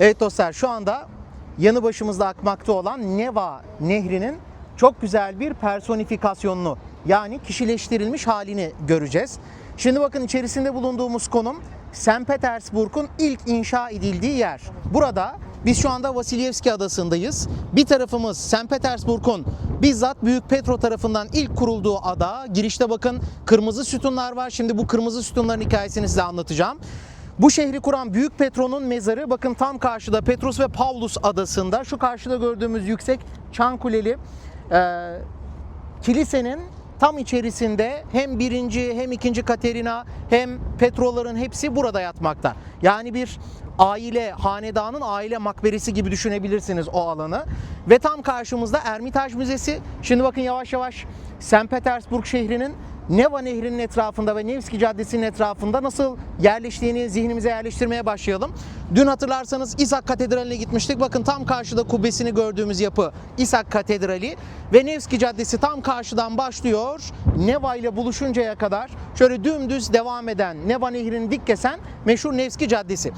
Evet dostlar şu anda yanı başımızda akmakta olan Neva Nehri'nin çok güzel bir personifikasyonunu yani kişileştirilmiş halini göreceğiz. Şimdi bakın içerisinde bulunduğumuz konum St. Petersburg'un ilk inşa edildiği yer. Burada biz şu anda Vasilyevski adasındayız. Bir tarafımız St. Petersburg'un bizzat Büyük Petro tarafından ilk kurulduğu ada. Girişte bakın kırmızı sütunlar var. Şimdi bu kırmızı sütunların hikayesini size anlatacağım. Bu şehri kuran Büyük Petro'nun mezarı bakın tam karşıda Petrus ve Pavlus adasında. Şu karşıda gördüğümüz yüksek çan kuleli e, kilisenin tam içerisinde hem birinci hem ikinci Katerina hem Petroların hepsi burada yatmakta. Yani bir aile, hanedanın aile makberesi gibi düşünebilirsiniz o alanı. Ve tam karşımızda Ermitaj Müzesi. Şimdi bakın yavaş yavaş St. Petersburg şehrinin Neva Nehri'nin etrafında ve Nevski Caddesi'nin etrafında nasıl yerleştiğini zihnimize yerleştirmeye başlayalım. Dün hatırlarsanız İshak Katedrali'ne gitmiştik. Bakın tam karşıda kubbesini gördüğümüz yapı İshak Katedrali ve Nevski Caddesi tam karşıdan başlıyor. Neva ile buluşuncaya kadar şöyle dümdüz devam eden Neva Nehri'ni dik kesen meşhur Nevski Caddesi.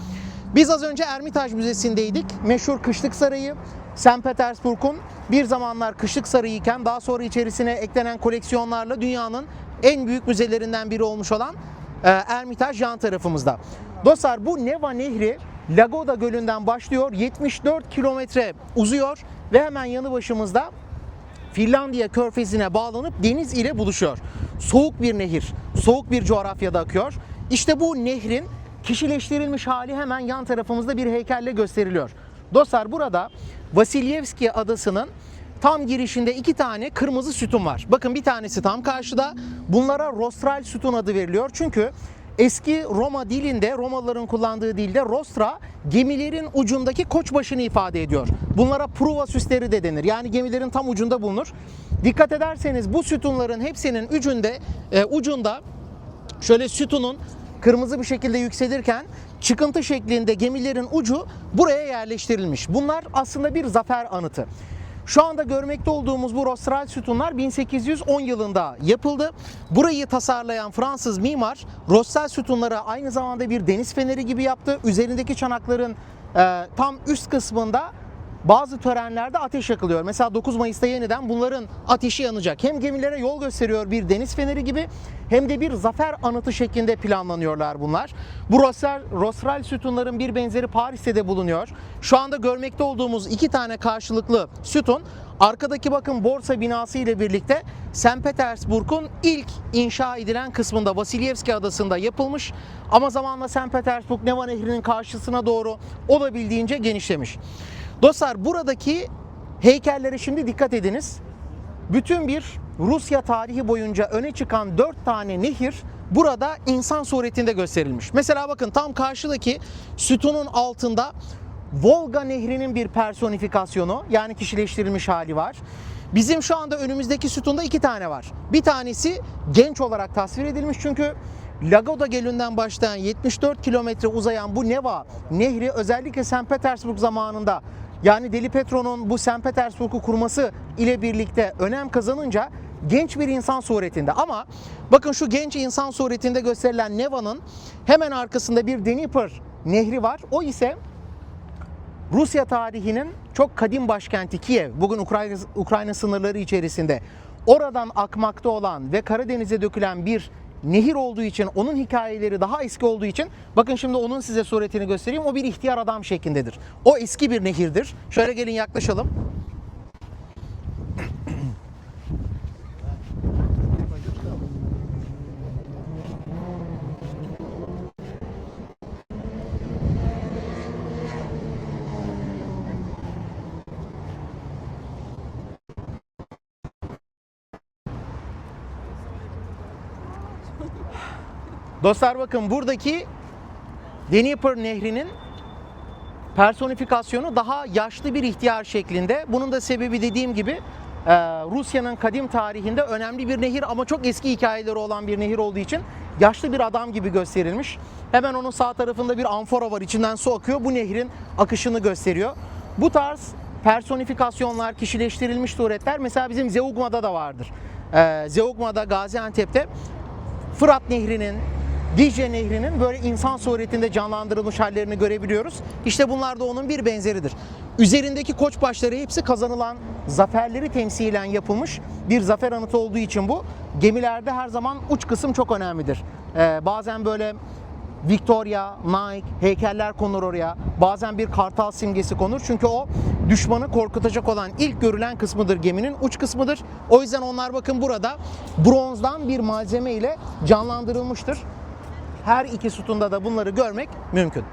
Biz az önce Ermitaj Müzesi'ndeydik. Meşhur Kışlık Sarayı, St. Petersburg'un bir zamanlar Kışlık Sarayı iken daha sonra içerisine eklenen koleksiyonlarla dünyanın en büyük müzelerinden biri olmuş olan e, Ermitaj yan tarafımızda. Dostlar bu Neva Nehri Lagoda Gölü'nden başlıyor. 74 kilometre uzuyor ve hemen yanı başımızda Finlandiya körfezine bağlanıp deniz ile buluşuyor. Soğuk bir nehir, soğuk bir coğrafyada akıyor. İşte bu nehrin kişileştirilmiş hali hemen yan tarafımızda bir heykelle gösteriliyor. Dostlar burada Vasilyevski adasının tam girişinde iki tane kırmızı sütun var. Bakın bir tanesi tam karşıda. Bunlara rostral sütun adı veriliyor. Çünkü Eski Roma dilinde, Romalıların kullandığı dilde rostra gemilerin ucundaki koçbaşını ifade ediyor. Bunlara pruva süsleri de denir. Yani gemilerin tam ucunda bulunur. Dikkat ederseniz bu sütunların hepsinin ucunda, e, ucunda şöyle sütunun kırmızı bir şekilde yükselirken çıkıntı şeklinde gemilerin ucu buraya yerleştirilmiş. Bunlar aslında bir zafer anıtı. Şu anda görmekte olduğumuz bu rostral sütunlar 1810 yılında yapıldı. Burayı tasarlayan Fransız mimar rostral sütunları aynı zamanda bir deniz feneri gibi yaptı. Üzerindeki çanakların e, tam üst kısmında bazı törenlerde ateş yakılıyor. Mesela 9 Mayıs'ta yeniden bunların ateşi yanacak. Hem gemilere yol gösteriyor bir deniz feneri gibi hem de bir zafer anıtı şeklinde planlanıyorlar bunlar. Bu Rosral, Rosral sütunların bir benzeri Paris'te de bulunuyor. Şu anda görmekte olduğumuz iki tane karşılıklı sütun arkadaki bakın borsa binası ile birlikte St. Petersburg'un ilk inşa edilen kısmında Vasilyevski adasında yapılmış ama zamanla St. Petersburg Neva Nehri'nin karşısına doğru olabildiğince genişlemiş. Dostlar buradaki heykellere şimdi dikkat ediniz. Bütün bir Rusya tarihi boyunca öne çıkan dört tane nehir burada insan suretinde gösterilmiş. Mesela bakın tam karşıdaki sütunun altında Volga Nehri'nin bir personifikasyonu yani kişileştirilmiş hali var. Bizim şu anda önümüzdeki sütunda iki tane var. Bir tanesi genç olarak tasvir edilmiş çünkü Lagoda Gölü'nden başlayan 74 kilometre uzayan bu Neva Nehri özellikle St. Petersburg zamanında yani Deli Petro'nun bu St. Petersburg'u kurması ile birlikte önem kazanınca genç bir insan suretinde ama bakın şu genç insan suretinde gösterilen Neva'nın hemen arkasında bir Dnieper nehri var. O ise Rusya tarihinin çok kadim başkenti Kiev, bugün Ukrayna, Ukrayna sınırları içerisinde oradan akmakta olan ve Karadeniz'e dökülen bir nehir olduğu için, onun hikayeleri daha eski olduğu için bakın şimdi onun size suretini göstereyim. O bir ihtiyar adam şeklindedir. O eski bir nehirdir. Şöyle gelin yaklaşalım. Dostlar bakın buradaki Dnieper Nehri'nin personifikasyonu daha yaşlı bir ihtiyar şeklinde. Bunun da sebebi dediğim gibi e, Rusya'nın kadim tarihinde önemli bir nehir ama çok eski hikayeleri olan bir nehir olduğu için yaşlı bir adam gibi gösterilmiş. Hemen onun sağ tarafında bir amfora var içinden su akıyor. Bu nehrin akışını gösteriyor. Bu tarz personifikasyonlar, kişileştirilmiş suretler mesela bizim Zeugma'da da vardır. E, Zeugma'da, Gaziantep'te Fırat Nehri'nin Dicle Nehri'nin böyle insan suretinde canlandırılmış hallerini görebiliyoruz. İşte bunlar da onun bir benzeridir. Üzerindeki koç başları hepsi kazanılan zaferleri temsilen yapılmış bir zafer anıtı olduğu için bu. Gemilerde her zaman uç kısım çok önemlidir. Ee, bazen böyle Victoria, Nike heykeller konur oraya. Bazen bir kartal simgesi konur. Çünkü o düşmanı korkutacak olan ilk görülen kısmıdır geminin uç kısmıdır. O yüzden onlar bakın burada bronzdan bir malzeme ile canlandırılmıştır. Her iki sütunda da bunları görmek mümkün.